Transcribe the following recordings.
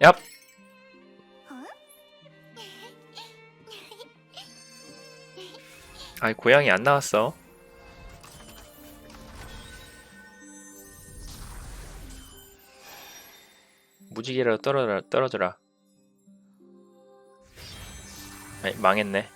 얍! 아이 고양이 안 나왔어. 무지개라도 떨어져라 떨어져라. 아이 망했네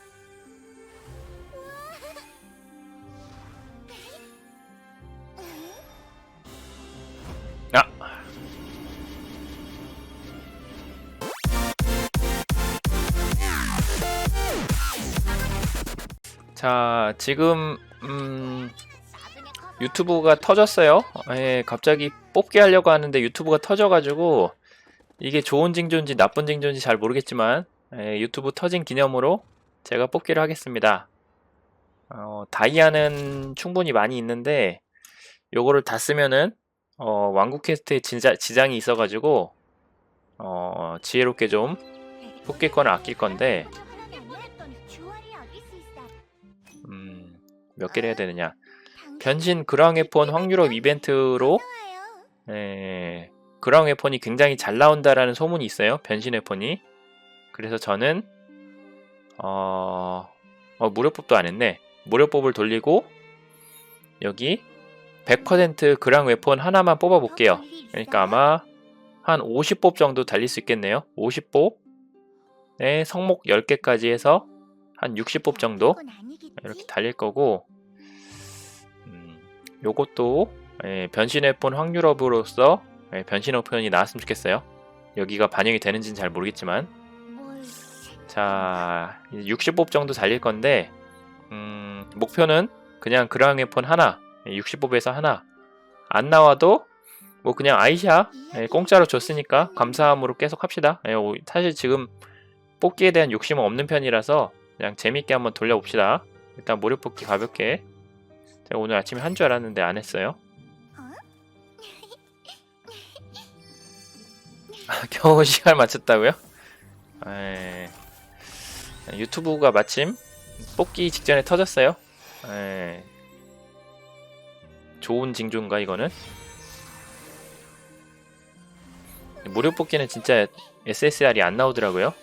자, 지금 음, 유튜브가 터졌어요. 예, 갑자기 뽑기 하려고 하는데 유튜브가 터져가지고 이게 좋은 징조인지 나쁜 징조인지 잘 모르겠지만 예, 유튜브 터진 기념으로 제가 뽑기를 하겠습니다. 어, 다이아는 충분히 많이 있는데 요거를 다 쓰면은 어, 왕국 퀘스트에 지자, 지장이 있어가지고 어, 지혜롭게 좀 뽑기권을 아낄 건데 몇 개를 해야 되느냐 변신 그라운 웨폰 확률업 이벤트로 예, 그라운 웨폰이 굉장히 잘 나온다라는 소문이 있어요. 변신 웨폰이. 그래서 저는 어, 어 무료법도 안 했네. 무료법을 돌리고 여기 100% 그라운 웨폰 하나만 뽑아 볼게요. 그러니까 아마 한 50법 정도 달릴 수 있겠네요. 50법에 성목 10개까지 해서 한 60법 정도 이렇게 달릴 거고 음, 요것도 예, 변신 웨폰 확률업으로서 예, 변신 웨폰이 나왔으면 좋겠어요. 여기가 반영이 되는지는 잘 모르겠지만 자 60법 정도 달릴 건데 음, 목표는 그냥 그라운 웨폰 하나 60법에서 하나 안 나와도 뭐 그냥 아이샤 예, 공짜로 줬으니까 감사함으로 계속 합시다. 예, 오, 사실 지금 뽑기에 대한 욕심은 없는 편이라서 그냥 재밌게 한번 돌려봅시다. 일단 무료 뽑기 가볍게 제가 오늘 아침에 한 줄 알았는데 안 했어요. 아, 겨우 시간 맞췄다고요? 에... 유튜브가 마침 뽑기 직전에 터졌어요. 에... 좋은 징조인가 이거는? 무료 뽑기는 진짜 SSR이 안 나오더라고요.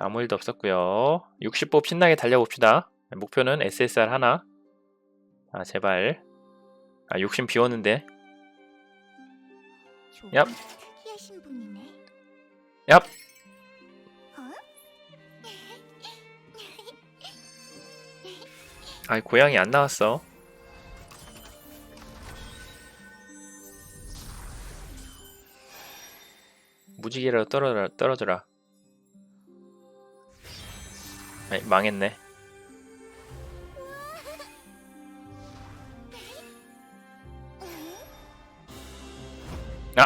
아무 일도 없었고요. 60법 신나게 달려봅시다. 목표는 SSR 하나. 아, 제발. 아, 욕심 비웠는데. 얍. 얍. 아이, 고양이 안 나왔어. 무지개라도 떨어져라, 떨어져라. 아이, 망했네. 아!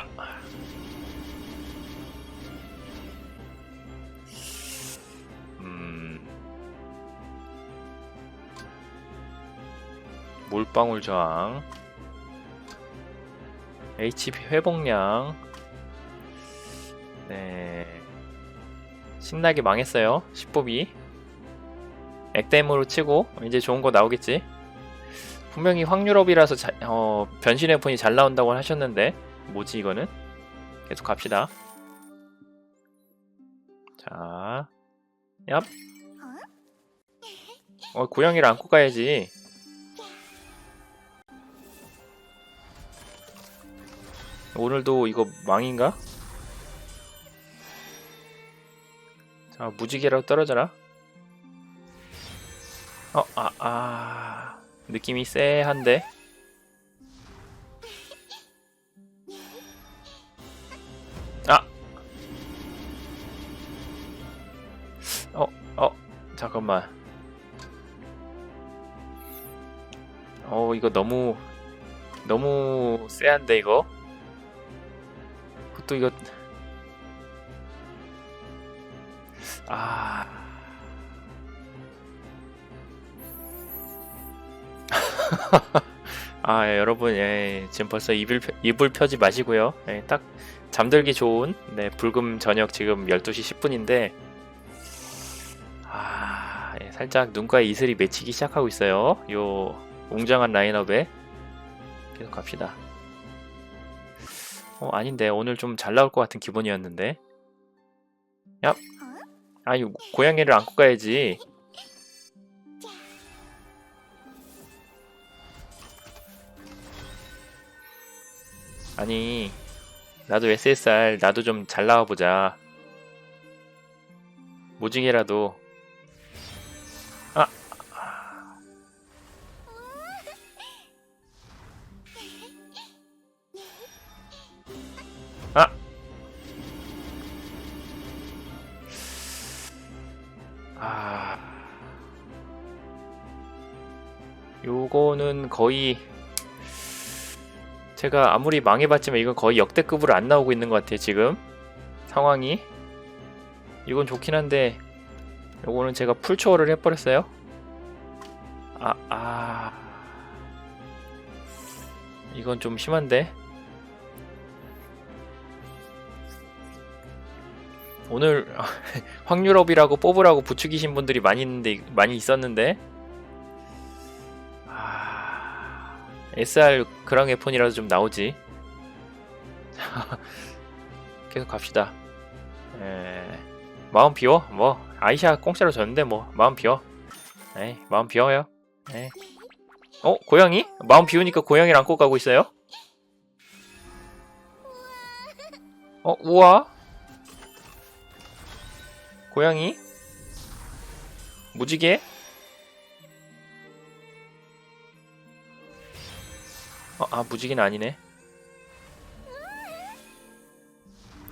음. 물방울 저항. HP 회복량. 네. 신나게 망했어요. 10법이. 액땜으로 치고 이제 좋은 거 나오겠지. 분명히 확률업이라서 자, 어, 변신 웨폰이 잘 나온다고 하셨는데 뭐지 이거는? 계속 갑시다. 자, 얍. 어, 고양이를 안고 가야지. 오늘도 이거 망인가? 자, 무지개라도 떨어져라. 어, 아, 아. 느낌이 쎄한데? 아! 어, 어, 잠깐만. 어, 이거 너무, 너무 쎄한데, 이거? 또 이거, 아. 아, 예, 여러분, 예, 지금 벌써 이불, 펴- 이불 펴지 마시고요. 예, 딱 잠들기 좋은, 네, 불금 저녁 지금 12시 10분인데, 아, 예, 살짝 눈가에 이슬이 맺히기 시작하고 있어요. 요 웅장한 라인업에 계속 갑시다. 어 아닌데 오늘 좀 잘 나올 것 같은 기분이었는데. 야, 아니 고양이를 안고 가야지. 아니 나도 SSR 나도 좀 잘 나와보자. 무징이라도 아 아! 아. 요거는 거의 제가 아무리 망해봤지만 이건 거의 역대급으로 안 나오고 있는 것 같아요 지금. 상황이. 이건 좋긴 한데 요거는 제가 풀초월을 해버렸어요. 아, 아. 이건 좀 심한데. 오늘 확률업이라고 뽑으라고 부추기신 분들이 많이 있는데 많이 있었는데 SR 그랑의 폰이라도 좀 나오지. 계속 갑시다. 에, 마음 비워. 뭐 아이샤 공짜로 줬는데 뭐 마음 비워. 에이 마음 비워요. 에이. 어 고양이? 마음 비우니까 고양이를 안고 가고 있어요? 어 우와? 고양이? 무지개 어, 아 무지개는 아니네.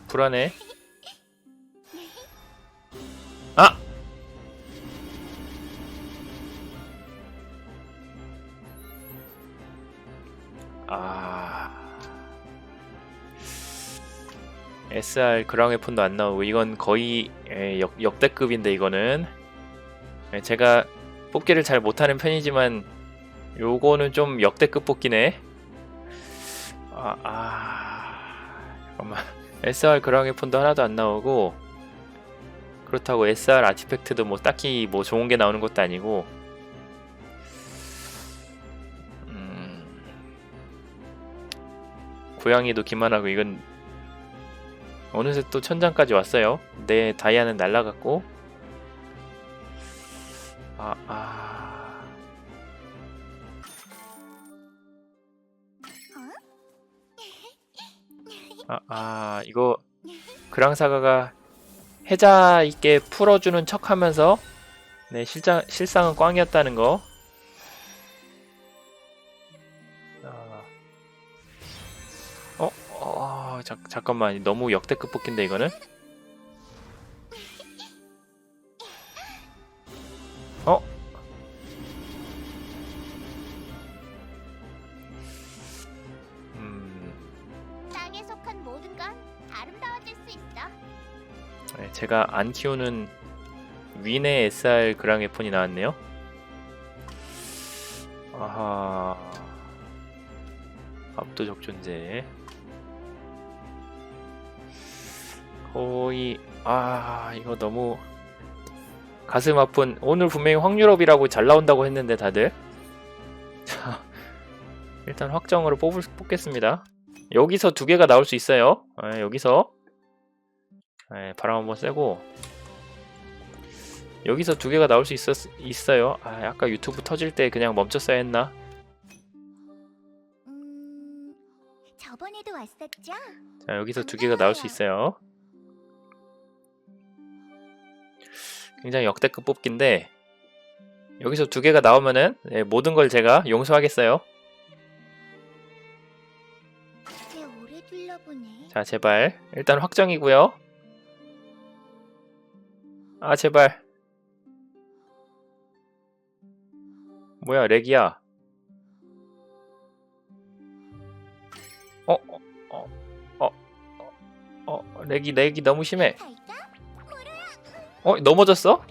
불안해. 아! 아. SR 그랑웨폰도 안 나오고 이건 거의 에, 역, 역대급인데 이거는. 에, 제가 뽑기를 잘 못하는 편이지만 요거는 좀 역대급 뽑기네 SR 그랑웨폰도 하나도 안 나오고 그렇다고 SR 아티팩트도 뭐 딱히 뭐 좋은 게 나오는 것도 아니고 음, 고양이도 기만하고 이건 어느새 또 천장까지 왔어요. 내 다이아는 날라갔고. 아, 아. 아, 아, 이거 그랑사가가 해자 있게 풀어주는 척하면서 네 실장 실상은 꽝이었다는 거. 아. 어, 어, 자, 잠깐만 너무 역대급 뽑기인데 이거는? 어? 아름다워질 수 있어. 네, 제가 안 키우는 윈의 SR 그랑에폰이 나왔네요. 아하, 압도적 존재. 거의 아 이거 너무 가슴 아픈 오늘 분명히 확률업이라고 잘 나온다고 했는데 다들 자 일단 확정으로 뽑을, 뽑겠습니다 여기서 두 개가 나올 수 있어요. 아, 여기서. 네, 바람 한번 쐬고. 여기서 두 개가 나올 수 있었, 있어요. 아 아까 유튜브 터질 때 그냥 멈췄어야 했나? 음, 저번에도 왔었죠? 자 여기서 두 개가 나올 수 있어요. 굉장히 역대급 뽑기인데 여기서 두 개가 나오면은 네, 모든 걸 제가 용서하겠어요. 자 제발 일단 확정이고요. 아 제발 뭐야 렉이야? 어? 어? 어? 어? 어? 렉이 렉이 너무 심해. 어 넘어졌어?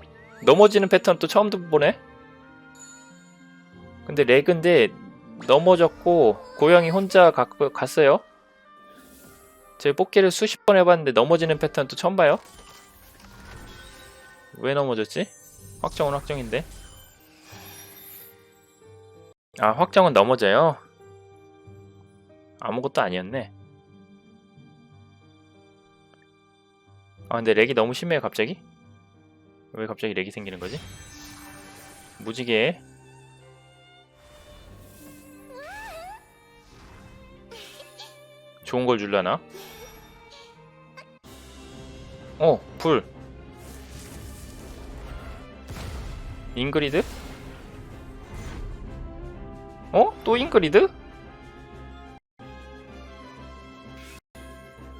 넘어지는 패턴 또 처음 보네. 근데 렉인데 넘어졌고 고양이 혼자 가, 갔어요. 제 뽑기를 수십 번 해봤는데 넘어지는 패턴 또 처음 봐요. 왜 넘어졌지? 확정은 확정인데. 아 확정은 넘어져요? 아무것도 아니었네 아 근데 렉이 너무 심해요 갑자기? 왜 갑자기 렉이 생기는 거지? 무지개 좋은 걸 줄라나? 어, 불. 잉그리드? 어? 또 잉그리드?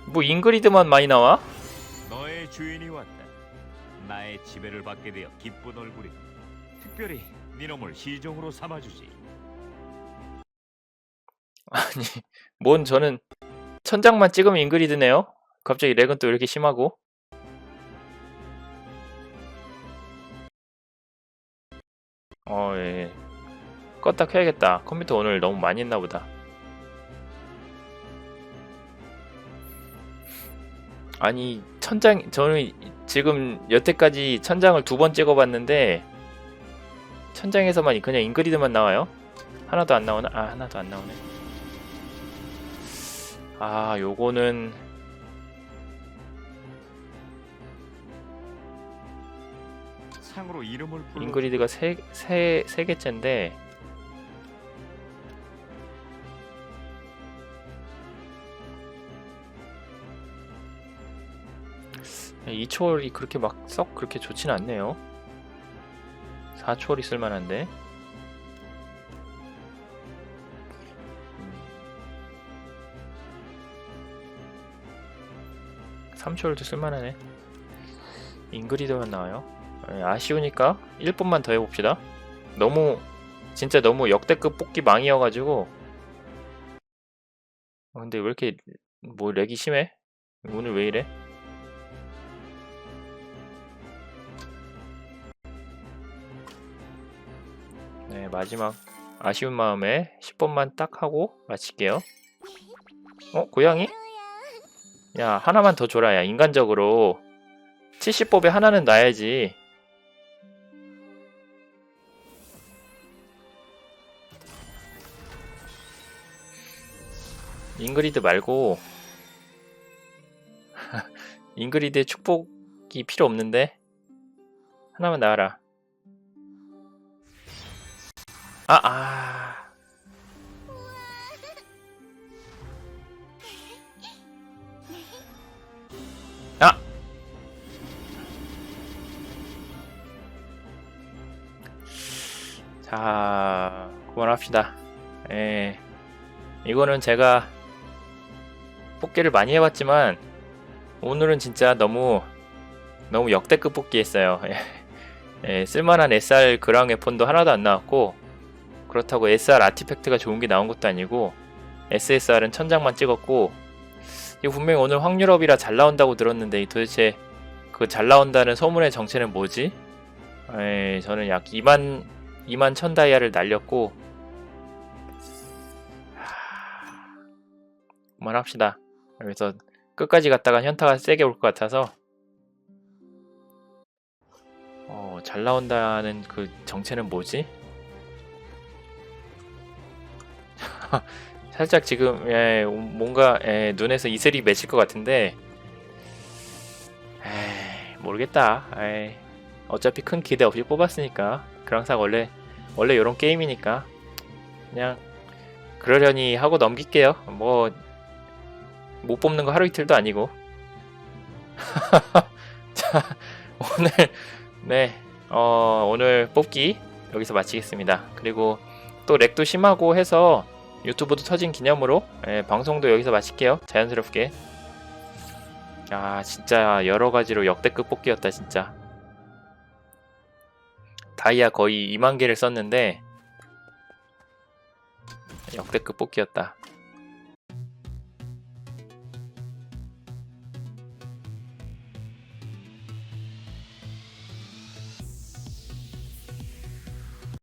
뭐 잉그리드만 많이 나와? 너의 주인이 왔다. 나의 지배를 받게 되어 기쁜 얼굴이. 특별히 네 놈을 시종으로 삼아주지. 아니, 뭔 저는 천장만 찍으면 잉그리드네요? 갑자기 렉은 또 이렇게 심하고? 어, 예. 껐다 켜야겠다. 컴퓨터 오늘 너무 많이 했나 보다. 아니, 천장, 저는 지금 여태까지 천장을 두 번 찍어봤는데, 천장에서만 그냥 잉그리드만 나와요? 하나도 안 나오나? 아, 하나도 안 나오네. 아, 요거는 상으로 이름을 불러. 잉그리드가 세, 세, 세 개째인데 이 초월이 그렇게 막 썩 그렇게 좋진 않네요 4초월이 쓸만한데 3초월도 쓸만하네 잉그리드만 나와요 예, 아쉬우니까 1분만 더 해봅시다. 너무 진짜 너무 역대급 뽑기 망이어가지고 어, 근데 왜 이렇게 뭐 렉이 심해? 오늘 왜 이래? 네 마지막 아쉬운 마음에 10번만 딱 하고 마칠게요. 어 고양이? 야 하나만 더 줘라 야 인간적으로 70법에 하나는 놔야지. 잉그리드 말고 잉그리드의 축복이 필요 없는데 하나만 나와라. 아 아. 아 그만합시다. 예. 이거는 제가 뽑기를 많이 해봤지만 오늘은 진짜 너무 너무 역대급 뽑기 했어요. 예. 예, 쓸만한 SR 그랑 웨폰도 하나도 안 나왔고 그렇다고 SR 아티팩트가 좋은 게 나온 것도 아니고 SSR은 천장만 찍었고 이거 분명히 오늘 확률업이라 잘 나온다고 들었는데 도대체 그 잘 나온다는 소문의 정체는 뭐지? 에 저는 약 2만 2만 천 다이아를 날렸고 그만합시다. 여기서 끝까지 갔다가 현타가 세게 올 것 같아서 어, 잘 나온다는 그 정체는 뭐지? 살짝 지금 예, 뭔가 예, 눈에서 이슬이 맺힐 것 같은데 에이, 모르겠다. 에이, 어차피 큰 기대 없이 뽑았으니까 그랑사 원래 원래 이런 게임이니까 그냥 그러려니 하고 넘길게요. 뭐 못 뽑는 거 하루 이틀도 아니고. 자 오늘 네 어, 오늘 뽑기 여기서 마치겠습니다. 그리고 또 렉도 심하고 해서 유튜브도 터진 기념으로 예, 방송도 여기서 마칠게요. 자연스럽게. 아 진짜 여러 가지로 역대급 뽑기였다 진짜. 다이아 거의 2만 개를 썼는데 역대급 뽑기였다.